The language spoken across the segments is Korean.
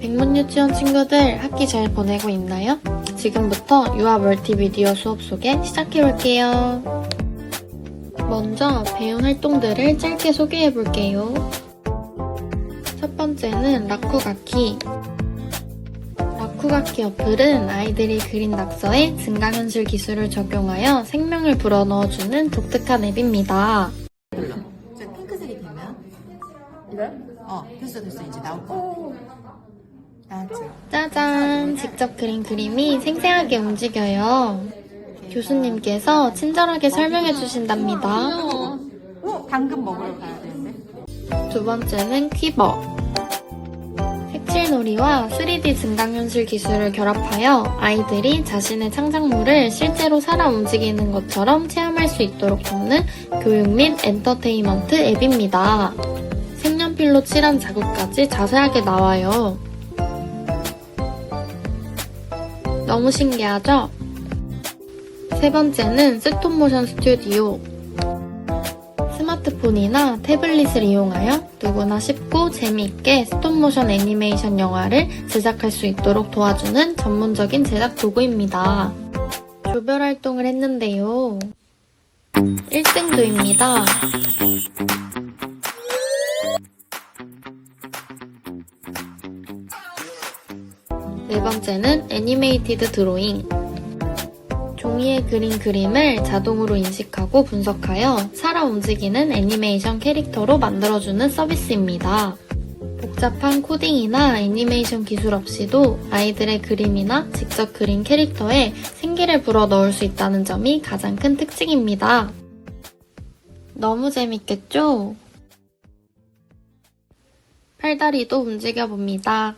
백문 유치원 친구들 학기 잘 보내고 있나요? 지금부터 유아 멀티미디어 수업 소개 시작해볼게요. 먼저 배운 활동들을 짧게 소개해볼게요. 첫 번째는 라쿠가키. 라쿠가키 어플은 아이들이 그린 낙서에 증강현실 기술을 적용하여 생명을 불어넣어주는 독특한 앱입니다. 자, 핑크색이 되면 이거요? 어 됐어 됐어 이제 나올 거 나왔지 짜잔! 직접 그린 그림이 생생하게 움직여요. 교수님께서 친절하게 설명해 주신답니다. 어? 당근 먹으러 가야 되는데 두 번째는 퀴버. 색칠놀이와 3D 증강현실 기술을 결합하여 아이들이 자신의 창작물을 실제로 살아 움직이는 것처럼 체험할 수 있도록 돕는 교육 및 엔터테인먼트 앱입니다. 색연필로 칠한 자국까지 자세하게 나와요. 너무 신기하죠? 세 번째는 스톱모션 스튜디오. 스마트폰이나 태블릿을 이용하여 누구나 쉽고 재미있게 스톱모션 애니메이션 영화를 제작할 수 있도록 도와주는 전문적인 제작 도구입니다. 조별 활동을 했는데요. 1등도입니다. 네 번째는 애니메이티드 드로잉. 종이에 그린 그림을 자동으로 인식하고 분석하여 살아 움직이는 애니메이션 캐릭터로 만들어주는 서비스입니다. 복잡한 코딩이나 애니메이션 기술 없이도 아이들의 그림이나 직접 그린 캐릭터에 생기를 불어 넣을 수 있다는 점이 가장 큰 특징입니다. 너무 재밌겠죠? 팔다리도 움직여봅니다.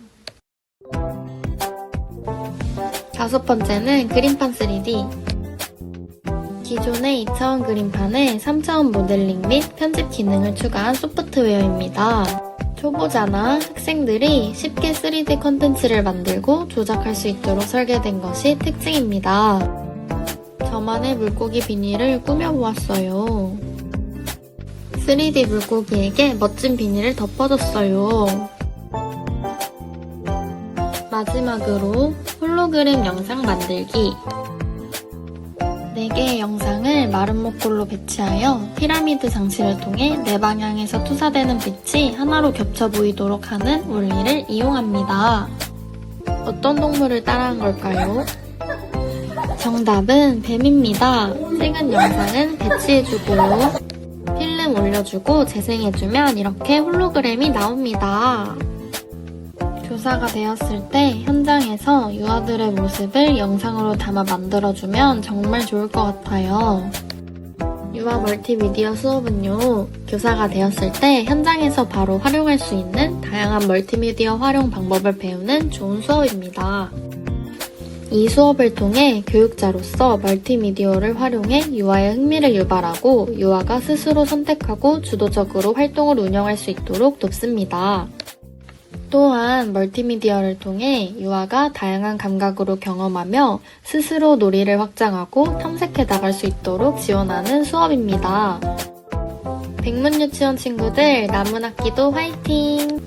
다섯 번째는 그림판 3D. 기존의 2차원 그림판에 3차원 모델링 및 편집 기능을 추가한 소프트웨어입니다. 초보자나 학생들이 쉽게 3D 컨텐츠를 만들고 조작할 수 있도록 설계된 것이 특징입니다. 저만의 물고기 비닐을 꾸며보았어요. 3D 물고기에게 멋진 비닐을 덮어줬어요. 마지막으로 홀로그램 영상 만들기 4개의 영상을 목골로 배치하여 피라미드 장치를 통해 네 방향에서 투사되는 빛이 하나로 겹쳐 보이도록 하는 원리를 이용합니다. 어떤 동물을 따라한 걸까요? 정답은 뱀입니다. 찍은 영상은 배치해주고 필름 올려주고 재생해주면 이렇게 홀로그램이 나옵니다. 교사가 되었을 때 현장에서 유아들의 모습을 영상으로 담아 만들어주면 정말 좋을 것 같아요. 유아 멀티미디어 수업은요, 교사가 되었을 때 현장에서 바로 활용할 수 있는 다양한 멀티미디어 활용 방법을 배우는 좋은 수업입니다. 이 수업을 통해 교육자로서 멀티미디어를 활용해 유아의 흥미를 유발하고 유아가 스스로 선택하고 주도적으로 활동을 운영할 수 있도록 돕습니다. 또한 멀티미디어를 통해 유아가 다양한 감각으로 경험하며 스스로 놀이를 확장하고 탐색해 나갈 수 있도록 지원하는 수업입니다. 백문 유치원 친구들 남은 학기도 화이팅!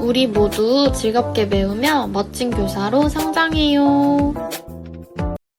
우리 모두 즐겁게 배우며 멋진 교사로 성장해요.